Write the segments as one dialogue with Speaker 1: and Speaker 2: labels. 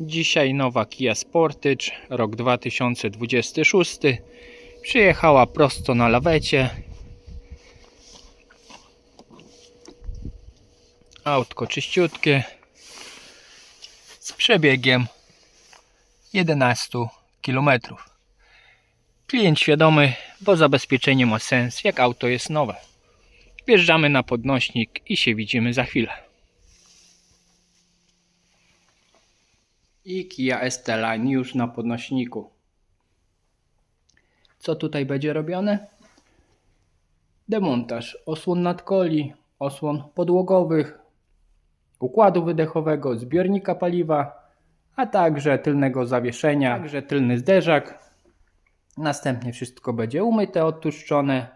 Speaker 1: Dzisiaj nowa Kia Sportage, rok 2026. Przyjechała prosto na lawecie. Autko czyściutkie. Z przebiegiem 11 km. Klient świadomy, bo zabezpieczenie ma sens, jak auto jest nowe. Wjeżdżamy na podnośnik i się widzimy za chwilę. I Kia ST-Line już na podnośniku. Co tutaj będzie robione? Demontaż osłon nadkoli, osłon podłogowych, układu wydechowego, zbiornika paliwa, a także tylnego zawieszenia, także tylny zderzak. Następnie wszystko będzie umyte, odtłuszczone,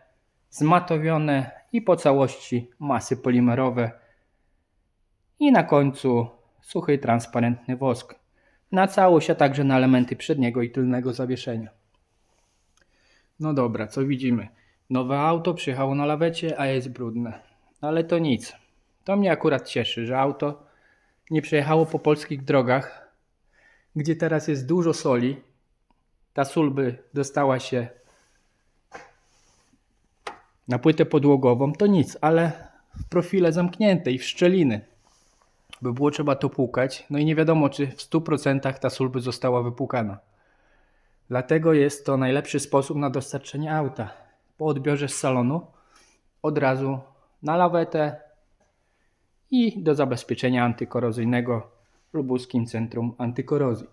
Speaker 1: zmatowione i po całości masy polimerowe. I na końcu suchy, transparentny wosk. Na całość, a także na elementy przedniego i tylnego zawieszenia. No dobra, co widzimy? Nowe auto przyjechało na lawecie, a jest brudne. Ale to nic. To mnie akurat cieszy, że auto nie przejechało po polskich drogach, gdzie teraz jest dużo soli. Ta sól by dostała się na płytę podłogową, to nic, ale w profile zamknięte i w szczeliny by było trzeba to płukać, no i nie wiadomo, czy w 100% ta sól by została wypłukana. Dlatego jest to najlepszy sposób na dostarczenie auta. Po odbiorze z salonu od razu na lawetę i do zabezpieczenia antykorozyjnego w Lubuskim Centrum Antykorozji.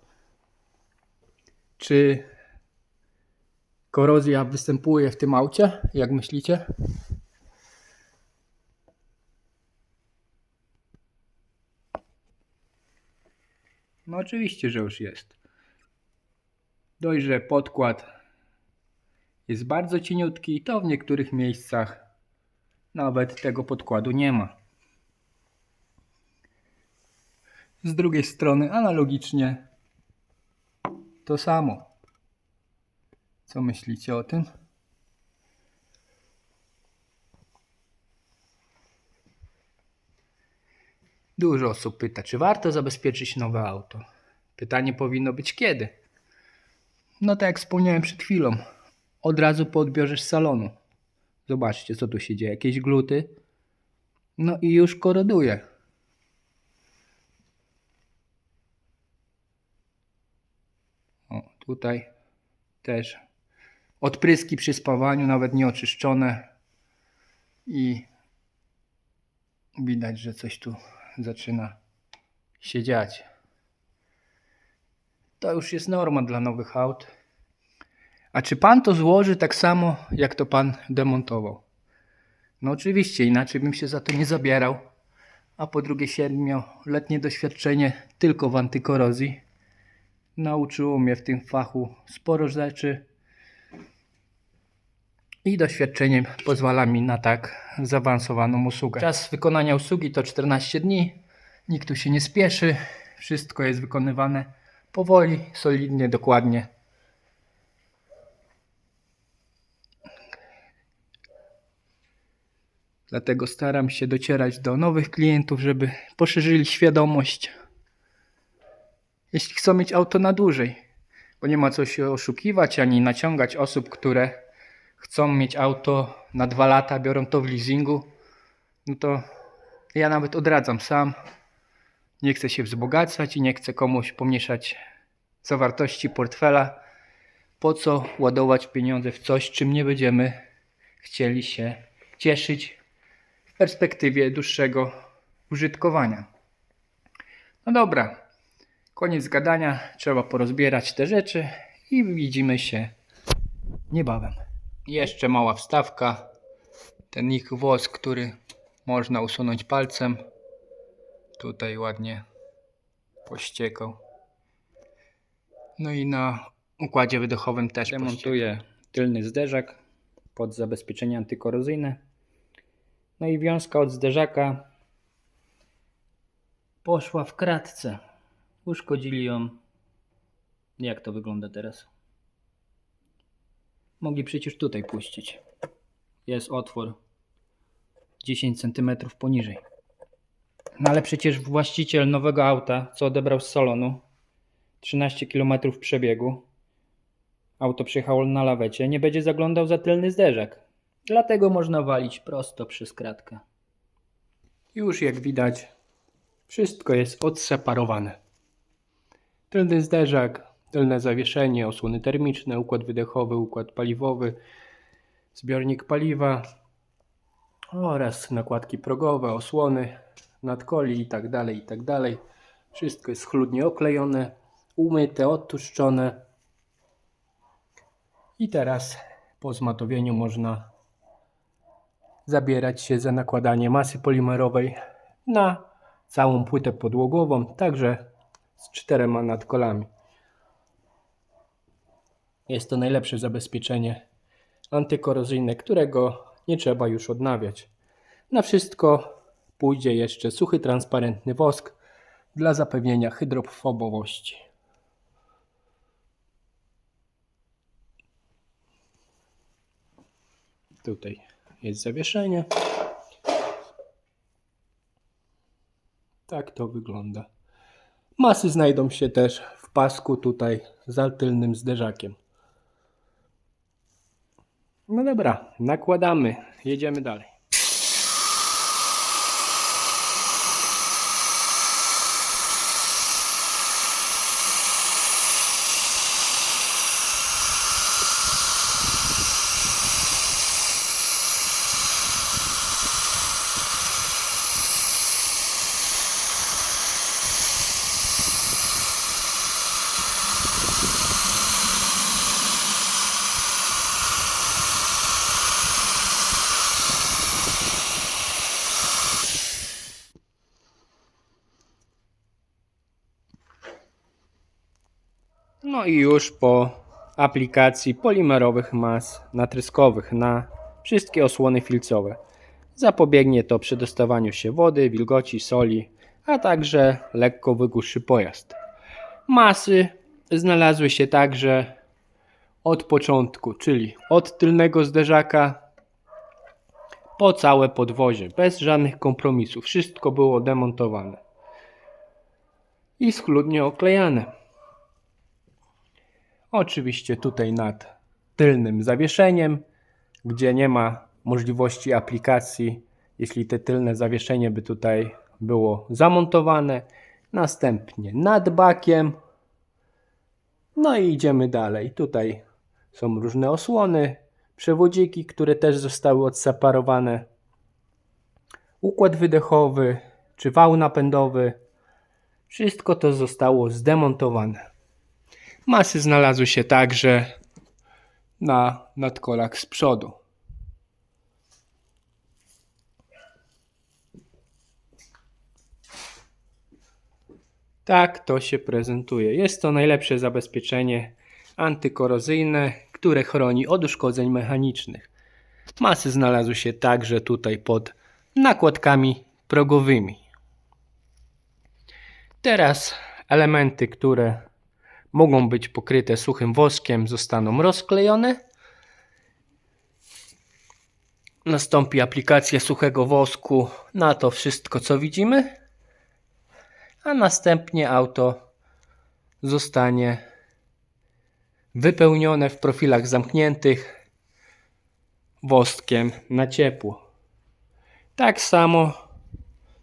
Speaker 1: Czy korozja występuje w tym aucie? Jak myślicie? No oczywiście, że już jest. Dość, że podkład jest bardzo cieniutki i to w niektórych miejscach nawet tego podkładu nie ma. Z drugiej strony analogicznie to samo. Co myślicie o tym? Dużo osób pyta, czy warto zabezpieczyć nowe auto. Pytanie powinno być kiedy. No tak jak wspomniałem przed chwilą, od razu po odbiorze z salonu. Zobaczcie, co tu się dzieje. Jakieś gluty. No i już koroduje. O, tutaj też odpryski przy spawaniu, nawet nieoczyszczone. I widać, że coś tu zaczyna się dziać. To już jest norma dla nowych aut. A czy pan to złoży tak samo, jak to pan demontował? No oczywiście, inaczej bym się za to nie zabierał. A po drugie, siedmioletnie doświadczenie tylko w antykorozji nauczyło mnie w tym fachu sporo rzeczy. I doświadczenie pozwala mi na tak zaawansowaną usługę. Czas wykonania usługi to 14 dni. Nikt tu się nie spieszy. Wszystko jest wykonywane powoli, solidnie, dokładnie. Dlatego staram się docierać do nowych klientów, żeby poszerzyli świadomość. Jeśli chcą mieć auto na dłużej, bo nie ma co się oszukiwać ani naciągać osób, które chcą mieć auto na dwa lata, biorą to w leasingu, no to ja nawet odradzam sam. Nie chcę się wzbogacać i nie chcę komuś pomniejszać zawartości portfela. Po co ładować pieniądze w coś, czym nie będziemy chcieli się cieszyć w perspektywie dłuższego użytkowania. No dobra, koniec gadania. Trzeba porozbierać te rzeczy i widzimy się niebawem. Jeszcze mała wstawka. Ten ich włos, który można usunąć palcem. Tutaj ładnie pościekał. No i na układzie wydechowym też demontuję tylny zderzak pod zabezpieczenie antykorozyjne. No i wiązka od zderzaka poszła w kratce. Uszkodzili ją. Jak to wygląda teraz? Mogli przecież tutaj puścić. Jest otwór 10 cm poniżej. No ale przecież właściciel nowego auta, co odebrał z salonu, 13 km przebiegu. Auto przyjechało na lawecie, nie będzie zaglądał za tylny zderzak. Dlatego można walić prosto przez kratkę. Już jak widać, wszystko jest odseparowane. Tylny zderzak, tylne zawieszenie, osłony termiczne, układ wydechowy, układ paliwowy, zbiornik paliwa oraz nakładki progowe, osłony, nadkoli i tak dalej, i tak. Wszystko jest schludnie oklejone, umyte, odtłuszczone. I teraz po zmatowieniu można zabierać się za nakładanie masy polimerowej na całą płytę podłogową, także z czterema nadkolami. Jest to najlepsze zabezpieczenie antykorozyjne, którego nie trzeba już odnawiać. Na wszystko pójdzie jeszcze suchy, transparentny wosk dla zapewnienia hydrofobowości. Tutaj jest zawieszenie. Tak to wygląda. Masy znajdą się też w pasku tutaj za tylnym zderzakiem. No dobra, nakładamy, jedziemy dalej. No i już po aplikacji polimerowych mas natryskowych na wszystkie osłony filcowe. Zapobiegnie to przedostawaniu się wody, wilgoci, soli, a także lekko wygłuszy pojazd. Masy znalazły się także od początku, czyli od tylnego zderzaka po całe podwozie, bez żadnych kompromisów. Wszystko było demontowane i schludnie oklejane. Oczywiście tutaj nad tylnym zawieszeniem, gdzie nie ma możliwości aplikacji, jeśli te tylne zawieszenie by tutaj było zamontowane. Następnie nad bakiem. No i idziemy dalej. Tutaj są różne osłony, przewodziki, które też zostały odseparowane. Układ wydechowy czy wał napędowy. Wszystko to zostało zdemontowane. Masy znalazły się także na nadkolach z przodu. Tak to się prezentuje. Jest to najlepsze zabezpieczenie antykorozyjne, które chroni od uszkodzeń mechanicznych. Masy znalazły się także tutaj pod nakładkami progowymi. Teraz elementy, które mogą być pokryte suchym woskiem, zostaną rozklejone. Nastąpi aplikacja suchego wosku na to wszystko, co widzimy, a następnie auto zostanie wypełnione w profilach zamkniętych woskiem na ciepło. Tak samo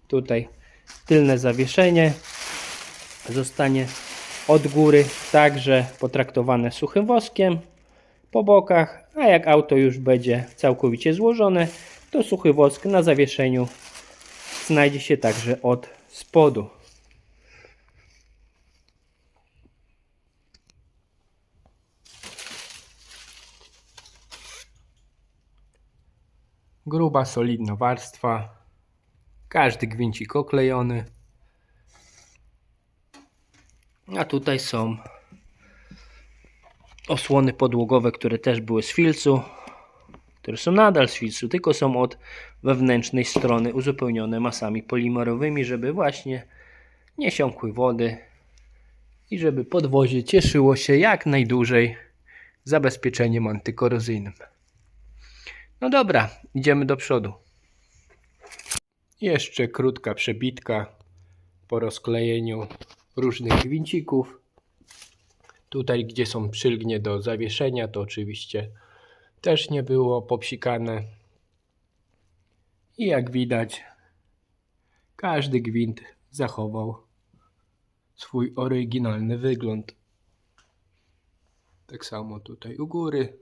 Speaker 1: tutaj tylne zawieszenie zostanie od góry także potraktowane suchym woskiem po bokach, a jak auto już będzie całkowicie złożone, to suchy wosk na zawieszeniu znajdzie się także od spodu. Gruba, solidna warstwa. Każdy gwincik oklejony. A tutaj są osłony podłogowe, które też były z filcu, które są nadal z filcu, tylko są od wewnętrznej strony uzupełnione masami polimerowymi, żeby właśnie nie siąkły wody i żeby podwozie cieszyło się jak najdłużej zabezpieczeniem antykorozyjnym. No dobra, idziemy do przodu. Jeszcze krótka przebitka po rozklejeniu różnych gwincików. Tutaj, gdzie są przylgnie do zawieszenia, to oczywiście też nie było popsikane. I jak widać, każdy gwint zachował swój oryginalny wygląd. Tak samo tutaj u góry.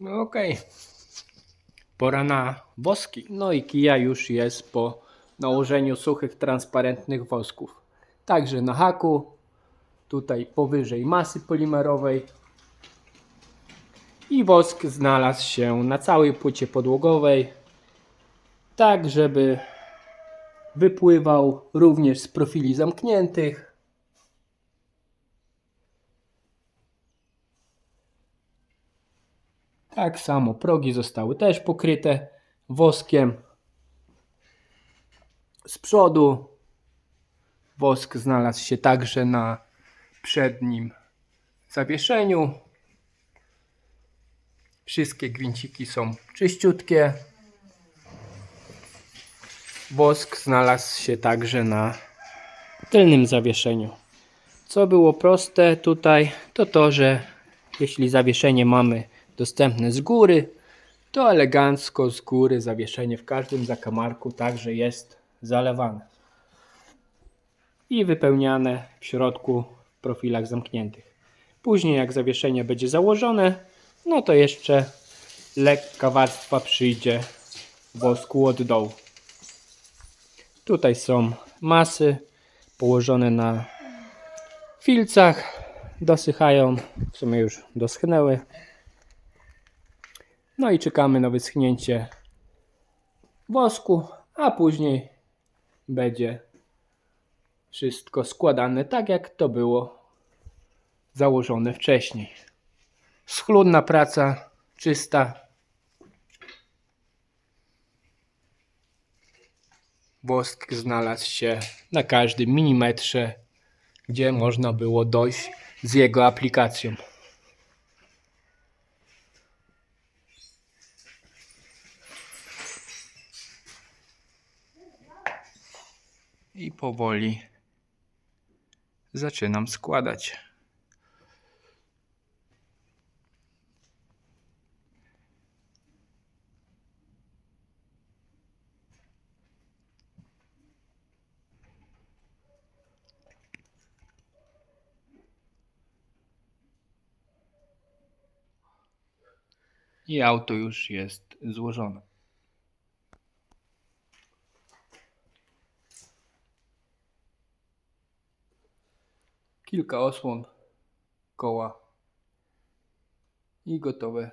Speaker 1: No okej. Pora na woski. No i kija już jest po nałożeniu suchych, transparentnych wosków. Także na haku, tutaj powyżej masy polimerowej. I wosk znalazł się na całej płycie podłogowej. Tak, żeby wypływał również z profili zamkniętych. Tak samo progi zostały też pokryte woskiem. Z przodu wosk znalazł się także na przednim zawieszeniu. Wszystkie gwinciki są czyściutkie. Wosk znalazł się także na tylnym zawieszeniu. Co było proste tutaj, to to, że jeśli zawieszenie mamy dostępne z góry, to elegancko z góry zawieszenie w każdym zakamarku także jest zalewane i wypełniane w środku w profilach zamkniętych. Później jak zawieszenie będzie założone, no to jeszcze lekka warstwa przyjdzie wosku od dołu. Tutaj są masy położone na filcach, dosychają, w sumie już doschnęły. No i czekamy na wyschnięcie wosku, a później będzie wszystko składane tak jak to było założone wcześniej. Schludna praca, czysta. Wosk znalazł się na każdym milimetrze, gdzie można było dojść z jego aplikacją. I powoli zaczynam składać. I auto już jest złożone. Kilka osłon koła i gotowe